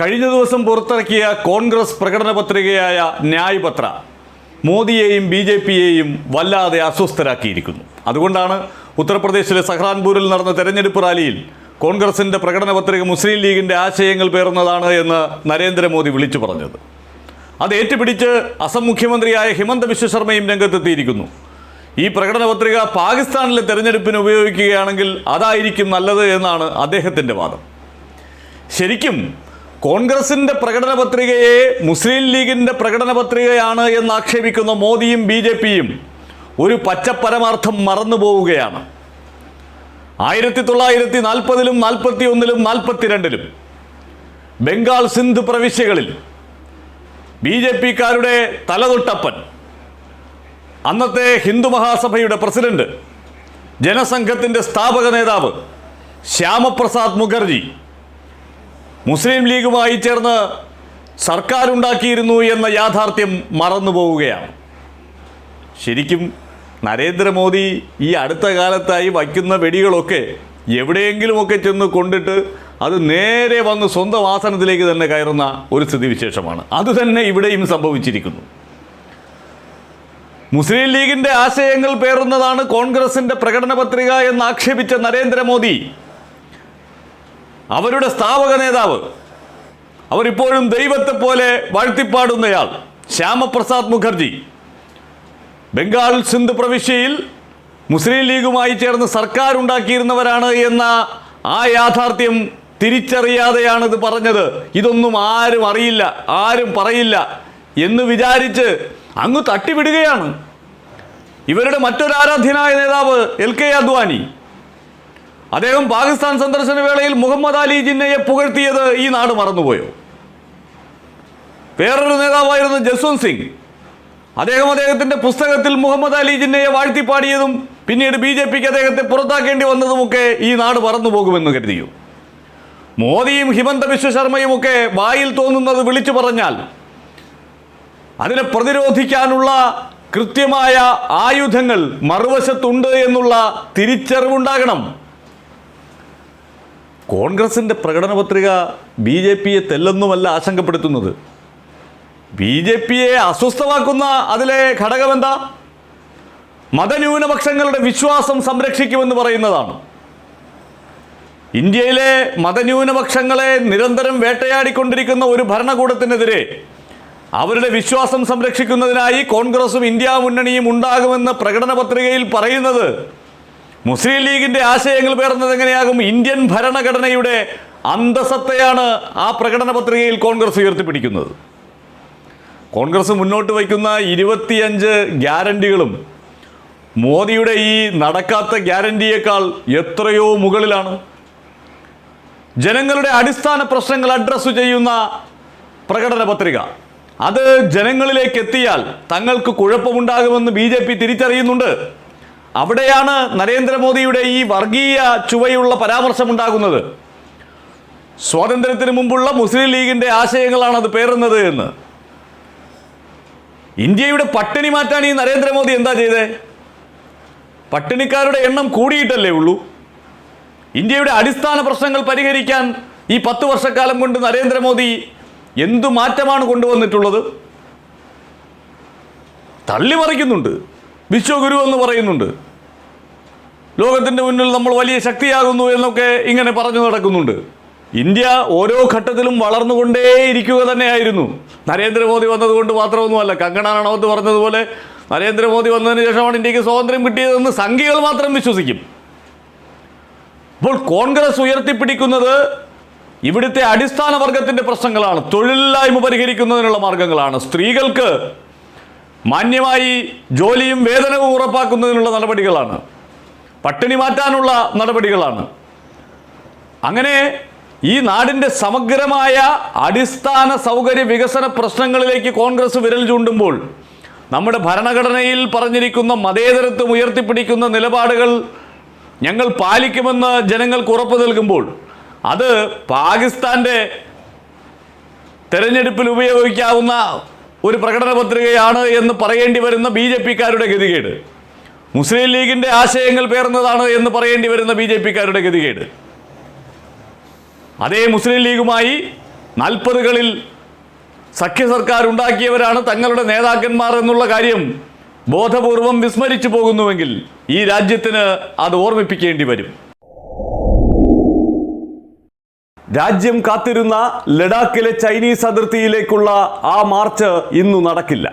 കഴിഞ്ഞ ദിവസം പുറത്തിറക്കിയ കോൺഗ്രസ് പ്രകടന പത്രികയായ ന്യായ്പത്ര മോദിയെയും ബി ജെ പിയെയും വല്ലാതെ അസ്വസ്ഥരാക്കിയിരിക്കുന്നു. അതുകൊണ്ടാണ് ഉത്തർപ്രദേശിലെ സഹ്റാൻപൂരിൽ നടന്ന തെരഞ്ഞെടുപ്പ് റാലിയിൽ കോൺഗ്രസിന്റെ പ്രകടന പത്രിക മുസ്ലിം ലീഗിന്റെ ആശയങ്ങൾ പേർന്നതാണ് എന്ന് നരേന്ദ്രമോദി വിളിച്ചു പറഞ്ഞത്. അത് ഏറ്റുപിടിച്ച് അസം മുഖ്യമന്ത്രിയായ ഹിമന്ത ബിശ്വ ശർമ്മയും രംഗത്തെത്തിയിരിക്കുന്നു. ഈ പ്രകടന പത്രിക പാകിസ്ഥാനിലെ തെരഞ്ഞെടുപ്പിന് ഉപയോഗിക്കുകയാണെങ്കിൽ അതായിരിക്കും നല്ലത് എന്നാണ് അദ്ദേഹത്തിന്റെ വാദം. ശരിക്കും കോൺഗ്രസിന്റെ പ്രകടന പത്രികയെ മുസ്ലിം ലീഗിന്റെ പ്രകടന പത്രികയാണ് എന്ന് ആക്ഷേപിക്കുന്ന മോദിയും ബി ജെ പിയും ഒരു പച്ചപ്പരമാർത്ഥം മറന്നു പോവുകയാണ് ആയിരത്തി തൊള്ളായിരത്തി നാൽപ്പതിലും നാൽപ്പത്തി ഒന്നിലും നാൽപ്പത്തിരണ്ടിലും ബംഗാൾ സിന്ധ് പ്രവിശ്യകളിൽ ബി ജെ പിക്കാരുടെ തലതൊട്ടപ്പൻ അന്നത്തെ ഹിന്ദു മഹാസഭയുടെ പ്രസിഡന്റ് ജനസംഘത്തിന്റെ സ്ഥാപക നേതാവ് ശ്യാമപ്രസാദ് മുഖർജി മുസ്ലിം ലീഗുമായി ചേർന്ന് സർക്കാരുണ്ടാക്കിയിരുന്നു എന്ന യാഥാർത്ഥ്യം മറന്നു പോവുകയാണ് ശരിക്കും നരേന്ദ്രമോദി ഈ അടുത്ത കാലത്തായി വയ്ക്കുന്ന വെടികളൊക്കെ എവിടെയെങ്കിലുമൊക്കെ ചെന്ന് കൊണ്ടിട്ട് അത് നേരെ വന്ന് സ്വന്തം ആസനത്തിലേക്ക് തന്നെ കയറുന്ന ഒരു സ്ഥിതിവിശേഷമാണ്. അതുതന്നെ ഇവിടെയും സംഭവിച്ചിരിക്കുന്നു. മുസ്ലിം ലീഗിന്റെ ആശയങ്ങൾ പേറുന്നതാണ് കോൺഗ്രസിന്റെ പ്രകടന പത്രിക എന്ന് ആക്ഷേപിച്ച നരേന്ദ്രമോദി. അവരുടെ സ്ഥാപക നേതാവ്. അവരിപ്പോഴും ദൈവത്തെ പോലെ വാഴ്ത്തിപ്പാടുന്നയാൾ ശ്യാമപ്രസാദ് മുഖർജി. ബംഗാൾ സിന്ധ് പ്രവിശ്യയിൽ മുസ്ലിം ലീഗുമായി ചേർന്ന് സർക്കാർ ഉണ്ടാക്കിയിരുന്നവരാണ് എന്ന ആ യാഥാർത്ഥ്യം തിരിച്ചറിയാതെയാണ് ഇത് പറഞ്ഞത്. ഇതൊന്നും ആരും അറിയില്ല ആരും പറയില്ല എന്ന് വിചാരിച്ച് അങ്ങ് തട്ടിവിടുകയാണ്. ഇവരുടെ മറ്റൊരു ആരാധ്യനായ നേതാവ് എൽ കെ അദ്വാനി. അദ്ദേഹം പാകിസ്ഥാൻ സന്ദർശന വേളയിൽ മുഹമ്മദ് അലി ജിന്നയെ പുകഴ്ത്തിയത് ഈ നാട് മറന്നുപോയോ? വേറൊരു നേതാവായിരുന്നു ജസ്വന്ത് സിംഗ്. അദ്ദേഹം അദ്ദേഹത്തിന്റെ പുസ്തകത്തിൽ മുഹമ്മദ് അലി ജിന്നയെ വാഴ്ത്തിപ്പാടിയതും പിന്നീട് ബി ജെ പിക്ക് അദ്ദേഹത്തെ പുറത്താക്കേണ്ടി വന്നതുമൊക്കെ ഈ നാട് മറന്നു പോകുമെന്ന് കരുതിയോ? മോദിയും ഹിമന്ത ബിശ്വ ശർമ്മയും ഒക്കെ വായിൽ തോന്നുന്നത് വിളിച്ചു പറഞ്ഞാൽ അതിനെ പ്രതിരോധിക്കാനുള്ള കൃത്യമായ ആയുധങ്ങൾ മറുവശത്തുണ്ട് എന്നുള്ള തിരിച്ചറിവുണ്ടാകണം. കോൺഗ്രസിന്റെ പ്രകടന പത്രിക ബി ജെ പിയെ തെല്ലെന്നുമല്ല ആശങ്കപ്പെടുത്തുന്നത്. ബി ജെ പിയെ അസ്വസ്ഥമാക്കുന്ന അതിലെ ഘടകമെന്താ? മതന്യൂനപക്ഷങ്ങളുടെ വിശ്വാസം സംരക്ഷിക്കുമെന്ന് പറയുന്നതാണ്. ഇന്ത്യയിലെ മതന്യൂനപക്ഷങ്ങളെ നിരന്തരം വേട്ടയാടിക്കൊണ്ടിരിക്കുന്ന ഒരു ഭരണകൂടത്തിനെതിരെ അവരുടെ വിശ്വാസം സംരക്ഷിക്കുന്നതിനായി കോൺഗ്രസും ഇന്ത്യ മുന്നണിയും ഉണ്ടാകുമെന്ന് പ്രകടന പത്രികയിൽ പറയുന്നത് മുസ്ലിം ലീഗിന്റെ ആശയങ്ങൾ പേർന്നത് എങ്ങനെയാകും? ഇന്ത്യൻ ഭരണഘടനയുടെ അന്തസത്തയാണ് ആ പ്രകടന പത്രികയിൽ കോൺഗ്രസ് ഉയർത്തിപ്പിടിക്കുന്നത്. കോൺഗ്രസ് മുന്നോട്ട് വയ്ക്കുന്ന ഇരുപത്തിയഞ്ച് ഗ്യാരണ്ടികളും മോദിയുടെ ഈ നടക്കാത്ത ഗ്യാരണ്ടിയേക്കാൾ എത്രയോ മുകളിലാണ്. ജനങ്ങളുടെ അടിസ്ഥാന പ്രശ്നങ്ങൾ അഡ്രസ്സ് ചെയ്യുന്ന പ്രകടന പത്രിക. അത് ജനങ്ങളിലേക്ക് എത്തിയാൽ തങ്ങൾക്ക് കുഴപ്പമുണ്ടാകുമെന്ന് ബി തിരിച്ചറിയുന്നുണ്ട്. അവിടെയാണ് നരേന്ദ്രമോദിയുടെ ഈ വർഗീയ ചുവയുള്ള പരാമർശമുണ്ടാകുന്നത്. സ്വാതന്ത്ര്യത്തിന് മുമ്പുള്ള മുസ്ലിം ലീഗിന്റെ ആശയങ്ങളാണ് അത് പേറുന്നത് എന്ന്. ഇന്ത്യയുടെ പട്ടിണി മാറ്റാൻ ഈ നരേന്ദ്രമോദി എന്താ ചെയ്തേ? പട്ടിണിക്കാരുടെ എണ്ണം കൂടിയിട്ടല്ലേ ഉള്ളൂ. ഇന്ത്യയുടെ അടിസ്ഥാന പ്രശ്നങ്ങൾ പരിഹരിക്കാൻ ഈ പത്ത് വർഷക്കാലം കൊണ്ട് നരേന്ദ്രമോദി എന്തു മാറ്റമാണ് കൊണ്ടുവന്നിട്ടുള്ളത്? തള്ളിമറിക്കുന്നുണ്ട്. വിശ്വഗുരു എന്ന് പറയുന്നുണ്ട്. ലോകത്തിന്റെ മുന്നിൽ നമ്മൾ വലിയ ശക്തിയാകുന്നു എന്നൊക്കെ ഇങ്ങനെ പറഞ്ഞു നടക്കുന്നുണ്ട്. ഇന്ത്യ ഓരോ ഘട്ടത്തിലും വളർന്നുകൊണ്ടേയിരിക്കുക തന്നെയായിരുന്നു. നരേന്ദ്രമോദി വന്നതുകൊണ്ട് മാത്രമൊന്നുമല്ല കങ്കണ റണവത്ത് പറഞ്ഞതുപോലെ നരേന്ദ്രമോദി വന്നതിന് ശേഷമാണ് ഇന്ത്യയ്ക്ക് സ്വാതന്ത്ര്യം കിട്ടിയതെന്ന് സംഖ്യകൾ മാത്രം വിശ്വസിക്കും. അപ്പോൾ കോൺഗ്രസ് ഉയർത്തിപ്പിടിക്കുന്നത് ഇവിടുത്തെ അടിസ്ഥാന വർഗത്തിന്റെ പ്രശ്നങ്ങളാണ്. തൊഴിലില്ലായ്മ പരിഹരിക്കുന്നതിനുള്ള മാർഗങ്ങളാണ്. സ്ത്രീകൾക്ക് മാന്യമായി ജോലിയും വേതനവും ഉറപ്പാക്കുന്നതിനുള്ള നടപടികളാണ്. പട്ടിണി മാറ്റാനുള്ള നടപടികളാണ്. അങ്ങനെ ഈ നാടിന്റെ സമഗ്രമായ അടിസ്ഥാന സൗകര്യ വികസന പ്രശ്നങ്ങളിലേക്ക് കോൺഗ്രസ് വിരൽ ചൂണ്ടുമ്പോൾ നമ്മുടെ ഭരണഘടനയിൽ പറഞ്ഞിരിക്കുന്ന മതേതരത്വം ഉയർത്തിപ്പിടിക്കുന്ന നിലപാടുകൾ ഞങ്ങൾ പാലിക്കുമെന്ന് ജനങ്ങൾക്ക് ഉറപ്പ് നൽകുമ്പോൾ അത് പാകിസ്ഥാന്റെ തെരഞ്ഞെടുപ്പിൽ ഉപയോഗിക്കാവുന്ന ഒരു പ്രകടന പത്രികയാണ് എന്ന് പറയേണ്ടി വരുന്ന ബി ജെ പിക്കാരുടെ ഗതികേട്. മുസ്ലിം ലീഗിന്റെ ആശയങ്ങൾ പേർന്നതാണ് എന്ന് പറയേണ്ടി വരുന്ന ബി ജെ പിക്കാരുടെ ഗതികേട്. അതേ മുസ്ലിം ലീഗുമായി നാൽപ്പതുകളിൽ സഖ്യ സർക്കാർ ഉണ്ടാക്കിയവരാണ് തങ്ങളുടെ നേതാക്കന്മാർ എന്നുള്ള കാര്യം ബോധപൂർവം വിസ്മരിച്ചു പോകുന്നുവെങ്കിൽ ഈ രാജ്യത്തിന് അത് ഓർമ്മിപ്പിക്കേണ്ടി വരും. രാജ്യം കാത്തിരുന്ന ലഡാക്കിലെ ചൈനീസ് അതിർത്തിയിലേക്കുള്ള ആ മാർച്ച് ഇന്നു നടക്കില്ല.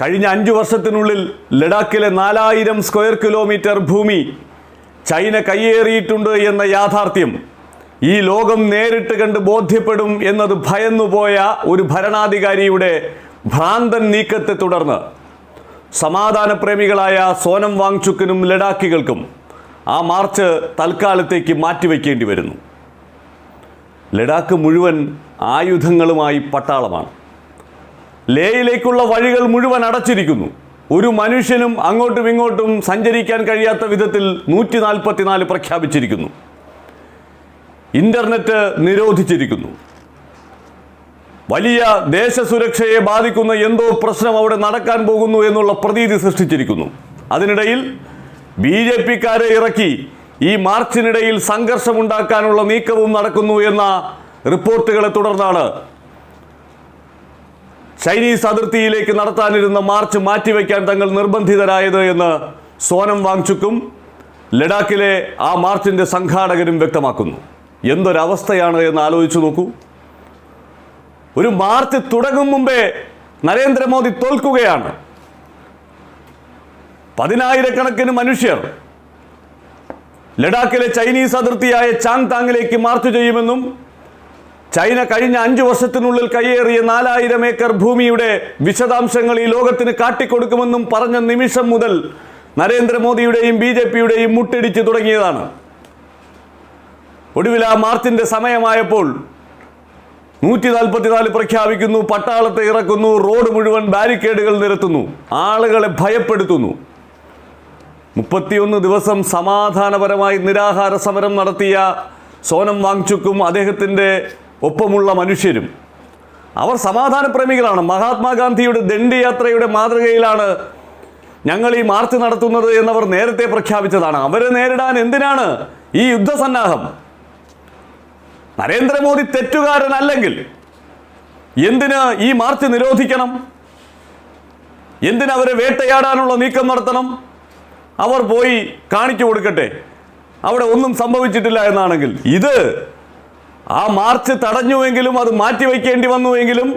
കഴിഞ്ഞ അഞ്ചു വർഷത്തിനുള്ളിൽ ലഡാക്കിലെ നാലായിരം സ്ക്വയർ കിലോമീറ്റർ ഭൂമി ചൈന കയ്യേറിയിട്ടുണ്ട് എന്ന യാഥാർത്ഥ്യം ഈ ലോകം നേരിട്ട് കണ്ട് ബോധ്യപ്പെടും എന്നത് ഭയന്നുപോയ ഒരു ഭരണാധികാരിയുടെ ഭ്രാന്തൻ നീക്കത്തെ തുടർന്ന് സമാധാനപ്രേമികളായ സോനം വാങ്ചുക്കിനും ലഡാക്കികൾക്കും ആ മാർച്ച് തൽക്കാലത്തേക്ക് മാറ്റിവെക്കേണ്ടി വരുന്നു. ലഡാക്ക് മുഴുവൻ ആയുധങ്ങളുമായി പട്ടാളമാണ്. ലേയിലേക്കുള്ള വഴികൾ മുഴുവൻ അടച്ചിരിക്കുന്നു. ഒരു മനുഷ്യനും അങ്ങോട്ടും ഇങ്ങോട്ടും സഞ്ചരിക്കാൻ കഴിയാത്ത വിധത്തിൽ നൂറ്റി നാൽപ്പത്തിനാല് പ്രഖ്യാപിച്ചിരിക്കുന്നു. ഇന്റർനെറ്റ് നിരോധിച്ചിരിക്കുന്നു. വലിയ ദേശസുരക്ഷയെ ബാധിക്കുന്ന എന്തോ പ്രശ്നം അവിടെ നടക്കാൻ പോകുന്നു എന്നുള്ള പ്രതീതി സൃഷ്ടിച്ചിരിക്കുന്നു. അതിനിടയിൽ ബി ജെ പിക്കാരെ ഇറക്കി ഈ മാർച്ചിനിടയിൽ സംഘർഷമുണ്ടാക്കാനുള്ള നീക്കവും നടക്കുന്നു എന്ന റിപ്പോർട്ടുകളെ തുടർന്നാണ് ചൈനീസ് അതിർത്തിയിലേക്ക് നടത്താനിരുന്ന മാർച്ച് മാറ്റിവെക്കാൻ തങ്ങൾ നിർബന്ധിതരായത് എന്ന് സോനം വാങ്ചുക്കും ലഡാക്കിലെ ആ മാർച്ചിന്റെ സംഘാടകരും വ്യക്തമാക്കുന്നു. എന്തൊരവസ്ഥയാണ് എന്ന് ആലോചിച്ചു നോക്കൂ. ഒരു മാർച്ച് തുടങ്ങും മുമ്പേ നരേന്ദ്രമോദി തോൽക്കുകയാണ്. പതിനായിരക്കണക്കിന് മനുഷ്യർ ലഡാക്കിലെ ചൈനീസ് അതിർത്തിയായ ചാങ് താങ്ങിലേക്ക് മാർച്ച് ചെയ്യുമെന്നും ചൈന കഴിഞ്ഞ അഞ്ചു വർഷത്തിനുള്ളിൽ കയ്യേറിയ നാലായിരം ഏക്കർ ഭൂമിയുടെ വിശദാംശങ്ങൾ ഈ ലോകത്തിന് കാട്ടിക്കൊടുക്കുമെന്നും പറഞ്ഞ നിമിഷം മുതൽ നരേന്ദ്രമോദിയുടെയും ബി ജെ പിയുടെയും മുട്ടിടിച്ച് തുടങ്ങിയതാണ്. ഒടുവിൽ ആ മാർച്ചിന്റെ സമയമായപ്പോൾ നൂറ്റി നാൽപ്പത്തിനാല് പ്രഖ്യാപിക്കുന്നു പട്ടാളത്തെ ഇറക്കുന്നു റോഡ് മുഴുവൻ ബാരിക്കേഡുകൾ നിരത്തുന്നു ആളുകളെ ഭയപ്പെടുത്തുന്നു. മുപ്പത്തിയൊന്ന് ദിവസം സമാധാനപരമായി നിരാഹാര സമരം നടത്തിയ സോനം വാങ്ചുക്കും അദ്ദേഹത്തിന്റെ ഒപ്പമുള്ള മനുഷ്യരും. അവർ സമാധാനപ്രേമികളാണ്. മഹാത്മാഗാന്ധിയുടെ ദണ്ഡിയാത്രയുടെ മാതൃകയിലാണ് ഞങ്ങൾ ഈ മാർച്ച് നടത്തുന്നത് എന്നവർ നേരത്തെ പ്രഖ്യാപിച്ചതാണ്. അവരെ നേരിടാൻ എന്തിനാണ് ഈ യുദ്ധസന്നാഹം? നരേന്ദ്രമോദി തെറ്റുകാരനല്ലെങ്കിൽ എന്തിന് ഈ മാർച്ച് നിരോധിക്കണം? എന്തിനവരെ വേട്ടയാടാനുള്ള നീക്കം നടത്തണം? അവർ പോയി കാണിച്ചു കൊടുക്കട്ടെ. അവിടെ ഒന്നും സംഭവിച്ചിട്ടില്ല എന്നാണെങ്കിൽ ഇത് ആ മാർച്ച് തടഞ്ഞുവെങ്കിലും അത് മാറ്റിവെക്കേണ്ടി വന്നുവെങ്കിലും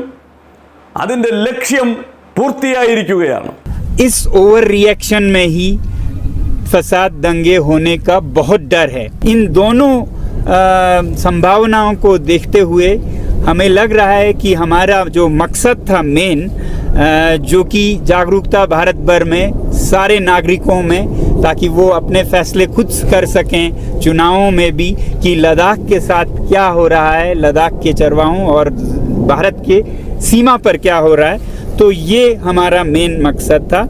അതിൻ്റെ ലക്ഷ്യം പൂർത്തിയായിരിക്കുകയാണ് इस ओवर रिएक्शन में ही फसाद दंगे होने का बहुत डर है इन दोनों अ, संभावनाओं को देखते हुए हमें लग रहा है कि हमारा जो मकसद था मेन जो कि जागरूकता भारत भर में सारे नागरिकों में ताकि वो अपने फैसले खुद कर सकें, चुनावों में भी कि लद्दाख के साथ क्या हो रहा है, लद्दाख के चरवाहों और भारत के सीमा पर क्या हो रहा है। तो ये हमारा मेन मकसद था।